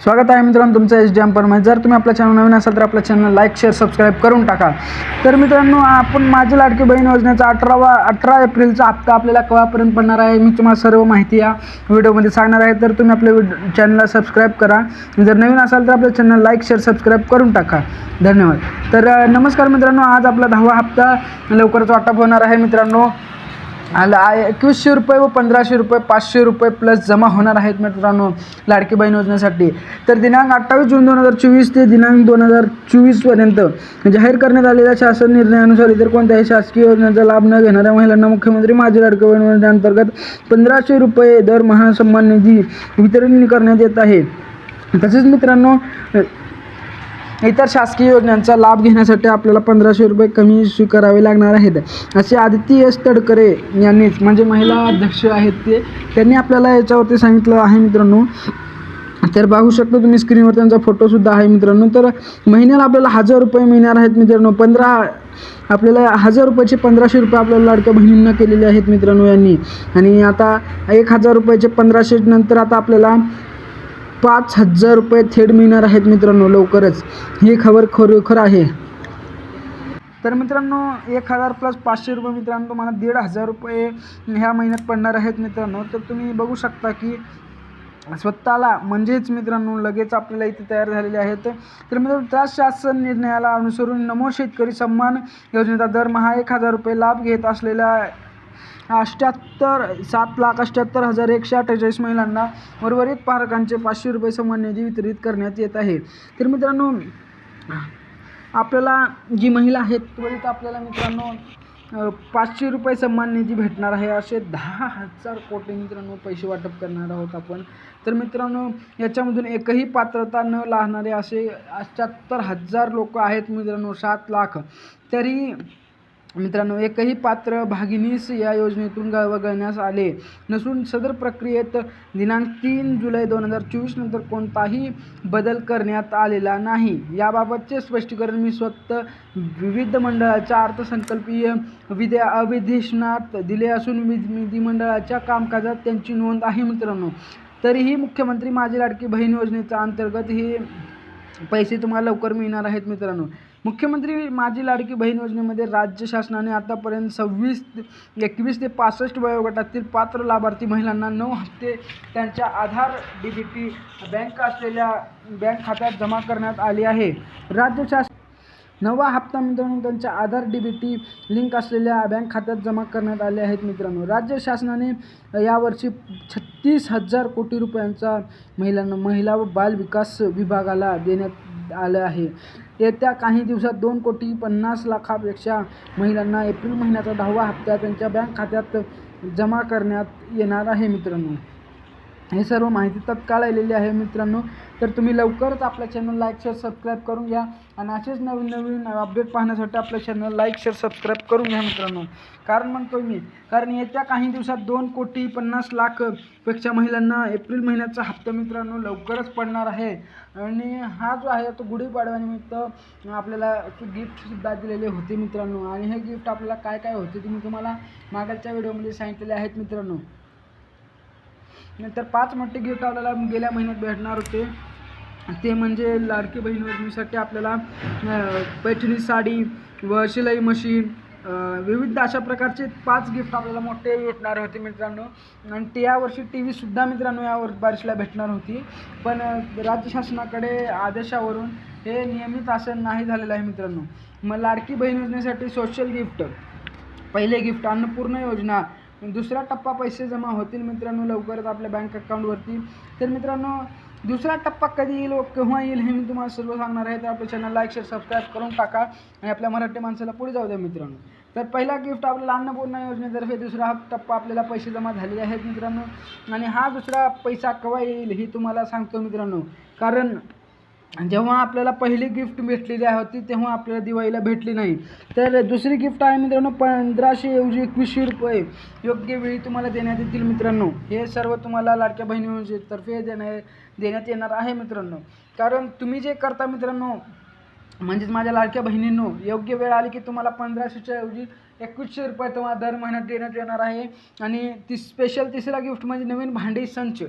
स्वागत आहे मित्रांनो तुमचं एच डी एम्परमध्ये जर तुम्ही आपल्या चॅनल नवीन असाल तर आपल्या चॅनल लाईक शेअर सबस्क्राईब करून टाका. तर मित्रांनो आपण माझी लाडकी बहीण योजनेचा अठरावा अठरा एप्रिलचा हप्ता आपल्याला केव्हापर्यंत पडणार आहे मी तुम्हाला सर्व माहिती या व्हिडिओमध्ये सांगणार आहे. तर तुम्ही आपल्या व्हिडिओ चॅनलला सबस्क्राईब करा. जर नवीन असाल तर आपल्या चॅनल लाईक शेअर सबस्क्राईब करून टाका. धन्यवाद. तर नमस्कार मित्रांनो आज आपला दहावा हप्ता लवकरच वाटप होणार आहे मित्रांनो. आला आहे एकवीसशे रुपये व पंधराशे रुपये पाचशे रुपये प्लस जमा होणार आहेत मित्रांनो लाडकी बहीण योजनेसाठी. तर दिनांक अठ्ठावीस जून दोन हजार चोवीस ते दिनांक दोन हजार चोवीसपर्यंत म्हणजे जाहीर करण्यात आलेल्या शासन निर्णयानुसार इतर कोणत्याही शासकीय योजनेचा लाभ न घेणाऱ्या महिलांना मुख्यमंत्री माझी लाडकी बहीण योजनेअंतर्गत पंधराशे रुपये दर महासन्मान निधी वितरण करण्यात येत आहे. तसेच मित्रांनो इतर शासकीय योजनांचा लाभ घेण्यासाठी आपल्याला पंधराशे रुपये कमी स्वीकारावे लागणार आहेत. असे आदिती एस तडकरे यांनीच म्हणजे महिला अध्यक्ष आहेत ते त्यांनी आपल्याला याच्यावरती सांगितलं आहे मित्रांनो. तर बघू शकता तुम्ही स्क्रीनवर त्यांचा फोटोसुद्धा आहे मित्रांनो. तर महिन्याला आपल्याला हजार रुपये मिळणार आहेत मित्रांनो. पंधरा आपल्याला हजार रुपयाचे पंधराशे रुपये आपल्याला लाडक्या बहिणींना केलेले आहेत मित्रांनो यांनी. आणि आता एक हजार रुपयाचे पंधराशे नंतर आता आपल्याला पाच हजार रुपये थेट मिळणार आहेत मित्रांनो लवकरच. ही खबर खरोखर आहे. तर मित्रांनो एक हजार प्लस पाचशे रुपये मित्रांनो तुम्हाला दीड हजार रुपये ह्या महिन्यात पडणार आहेत मित्रांनो. तर तुम्ही बघू शकता की स्वतःला म्हणजेच मित्रांनो लगेच आपल्याला इथे तयार झालेले आहेत. तर मित्रांनो त्या शासन निर्णयाला अनुसरून नमो शेतकरी सन्मान योजनेचा दरमहा एक हजार रुपये लाभ घेत असलेल्या अष्ट्याहत्तर सात लाख अष्ट्याहत्तर हजार एकशे अठ्ठेचाळीस महिलांना उर्वरित पालकांचे पाचशे रुपये समान निधी वितरित करण्यात येत आहे. तर मित्रांनो आपल्याला जी महिला आहेत त्वरित आपल्याला मित्रांनो पाचशे रुपये सन्मान निधी भेटणार आहे. असे दहा हजार कोटी मित्रांनो पैसे वाटप करणार आहोत आपण. तर मित्रांनो याच्यामधून एकही पात्रता न लागणारे असे अठ्याहत्तर हजार लोक आहेत मित्रांनो सात लाख. तरी मित्रांनो एकही पात्र भागिनीस या योजनेतून ग वगळण्यास आले नसून सदर प्रक्रियेत दिनांक तीन जुलै दोन हजार चोवीस नंतर कोणताही बदल करण्यात आलेला नाही. याबाबतचे स्पष्टीकरण मी स्वतः विविध मंडळाच्या अर्थसंकल्पीय विद्या अविधेशनात दिले असून विध विधिमंडळाच्या कामकाजात त्यांची नोंद आहे मित्रांनो. तरीही मुख्यमंत्री माझी लाडकी बहीण योजनेच्या अंतर्गत हे पैसे तुम्हाला लवकर मिळणार आहेत मित्रांनो. मुख्यमंत्री माझी लाडकी बहीण योजनेमध्ये राज्य शासनाने आतापर्यंत सव्वीस एकवीस ते पासष्ट वयोगटातील पात्र लाभार्थी महिलांना नऊ हप्ते त्यांच्या Aadhaar D B T bank असलेल्या बँक खात्यात जमा करण्यात आली आहे. राज्य शासन नवा हप्ता मित्रांनो त्यांच्या Aadhaar D B T link असलेल्या बँक खात्यात जमा करण्यात आले आहेत मित्रांनो. राज्य शासनाने यावर्षी छत्तीस हजार कोटी रुपयांचा महिलांना महिला व बाल विकास विभागाला देण्यात आलं आहे. येत्या काही दिवसात दोन कोटी पन्नास लाखापेक्षा महिलांना एप्रिल महिन्याचा दहावा हप्ता त्यांच्या बँक खात्यात जमा करण्यात येणार आहे मित्रांनो. हे सर्व माहिती तत्काळ आलेली आहे मित्रांनो. तर तुम्ही लवकरच आपल्या चॅनल लाईक शेअर सबस्क्राईब करून घ्या. आणि असेच नवीन नवीन अपडेट पाहण्यासाठी आपल्या चॅनल लाईक शेअर सबस्क्राईब करून घ्या मित्रांनो. कारण म्हणतो मी कारण येत्या काही दिवसात दोन कोटी पन्नास लाखपेक्षा महिलांना एप्रिल महिन्याचा हप्ता मित्रांनो लवकरच पडणार आहे. आणि हा जो आहे तो गुढीपाडव्यानिमित्त आपल्याला गिफ्टसुद्धा दिलेले होते मित्रांनो. आणि हे गिफ्ट आपल्याला काय काय होते ते मी तुम्हाला मागच्या व्हिडिओमध्ये सांगितलेले आहेत मित्रांनो. नंतर पाच मोठे गिफ्ट आपल्याला गेल्या महिन्यात भेटणार होते. ते म्हणजे लाडकी बहीण योजनेसाठी आपल्याला पैठणी साडी व शिलाई मशीन विविध अशा प्रकारचे पाच गिफ्ट आपल्याला मोठे भेटणार होते मित्रांनो. आणि ते यावर्षी टी व्हीसुद्धा मित्रांनो यावर बारिशला भेटणार होती. पण राज्य शासनाकडे आदेशावरून हे नियमित असं नाही झालेलं आहे मित्रांनो. मग लाडकी बहीण योजनेसाठी सोशल गिफ्ट पहिले गिफ्ट अन्नपूर्ण योजना दुसरा टप्पा पैसे जमा होतील मित्रांनो लवकरच आपल्या बँक अकाउंटवरती तर मित्रांनो दुसरा टप्पा कधी येईल व केव्हा येईल हे मी तुम्हाला सर्व सांगणार आहे. तर आपल्या चॅनल लाईक शेअर सबस्क्राईब करून टाका आणि आपल्या मराठी माणसाला पुढे जाऊ द्या मित्रांनो. तर पहिला गिफ्ट आपल्याला अन्नपूर्णा योजनेतर्फे दुसरा हा टप्पा आपल्याला पैसे जमा झालेले आहेत मित्रांनो. आणि हा दुसरा पैसा केव्हा येईल हे तुम्हाला सांगतो मित्रांनो. कारण जेव्हा आपल्याला पहिली गिफ्ट भेटलेली होती तेव्हा आपल्याला दिवाळीला भेटली नाही. तर दुसरी गिफ्ट आहे मित्रांनो पंधराशे ऐवजी एकवीसशे रुपये. योग्य वेळी तुम्हाला देण्यात येतील मित्रांनो. हे सर्व तुम्हाला लाडक्या बहिणी योजनेतर्फे देण्या देण्यात येणार आहे मित्रांनो. कारण तुम्ही जे करता मित्रांनो म्हणजेच माझ्या लाडक्या बहिणींनो योग्य वेळ आली की तुम्हाला पंधराशेच्या ऐवजी एकवीसशे रुपये तुम्हाला दर महिन्यात देण्यात येणार आहे. आणि ती स्पेशल तिसरा गिफ्ट म्हणजे नवीन भांडी संच.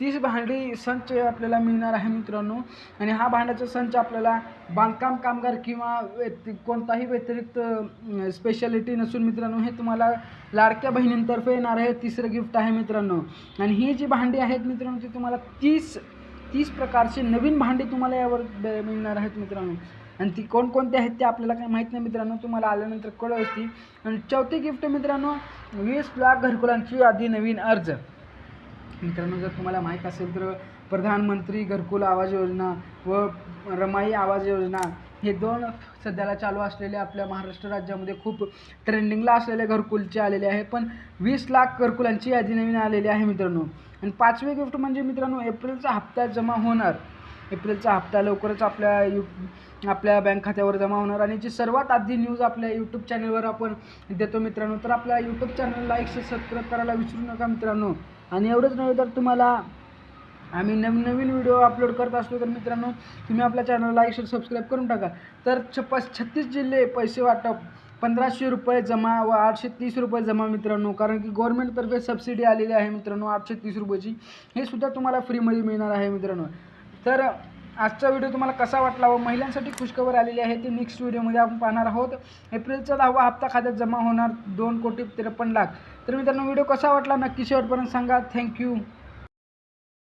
तीस भांडी संच आपल्याला मिळणार आहे मित्रांनो. आणि हा भांड्याचा संच आपल्याला बांधकाम कामगार किंवा व्यति कोणताही व्यतिरिक्त स्पेशालिटी नसून मित्रांनो हे तुम्हाला लाडक्या बहिणींतर्फे येणार आहे. तिसरं गिफ्ट आहे मित्रांनो. आणि ही जी भांडी आहेत मित्रांनो ती तुम्हाला तीस तीस प्रकारचे नवीन भांडी तुम्हाला यावर मिळणार आहेत मित्रांनो. आणि ती कोणकोणती आहेत ते आपल्याला काही माहीत नाही मित्रांनो तुम्हाला आल्यानंतर कळव असती आणि चौथी गिफ्ट मित्रांनो वीस लाख घरकुलांची यादी नवीन अर्ज. मित्रांनो जर तुम्हाला माहीत असेल तर प्रधानमंत्री घरकुल आवाज योजना व रमाई आवाज योजना हे दोन सध्याला चालू असलेले आपल्या महाराष्ट्र राज्यामध्ये खूप ट्रेंडिंगला असलेले घरकुलचे आलेले आहे. पण वीस लाख घरकुलांची यादी नवीन आलेली आहे मित्रांनो. आणि पाचवे गिफ्ट म्हणजे मित्रांनो एप्रिलचा हप्ता जमा होणार. एप्रिलचा हप्ता लवकरच आपल्या यू आपल्या बँक खात्यावर जमा होणार. आणि जी सर्वात आधी न्यूज आपल्या यूट्यूब चॅनलवर आपण देतो मित्रांनो तर आपल्या यूट्यूब चॅनलला एकशे सबस्क्राईब करायला विसरू नका मित्रांनो. आणि एवढंच नव्हे तर तुम्हाला आम्ही नवीन नवीन व्हिडिओ अपलोड करत असतो तर मित्रांनो तुम्ही आपल्या चॅनलला एकशे सबस्क्राईब करून टाका. तर छप छत्तीस जिल्हे पैसे वाटप पंधराशे रुपये जमा व आठशे तीस रुपये जमा मित्रांनो. कारण की गव्हर्नमेंटतर्फे सबसिडी आलेली आहे मित्रांनो आठशे तीस रुपयाची. हे सुद्धा तुम्हाला फ्रीमध्ये मिळणार आहे मित्रांनो. तर आजचा व्हिडिओ तुम्हाला कसा वाटला व महिलांसाठी खुशखबर आलेली आहे ते नेक्स्ट व्हिडिओमध्ये आपण पाहणार आहोत. एप्रिलचा दहावा हप्ता खात्यात जमा होणार दोन कोटी त्रेपन्न लाख. तर मित्रांनो व्हिडिओ कसा वाटला नक्की शेवटपर्यंत सांगा. थँक्यू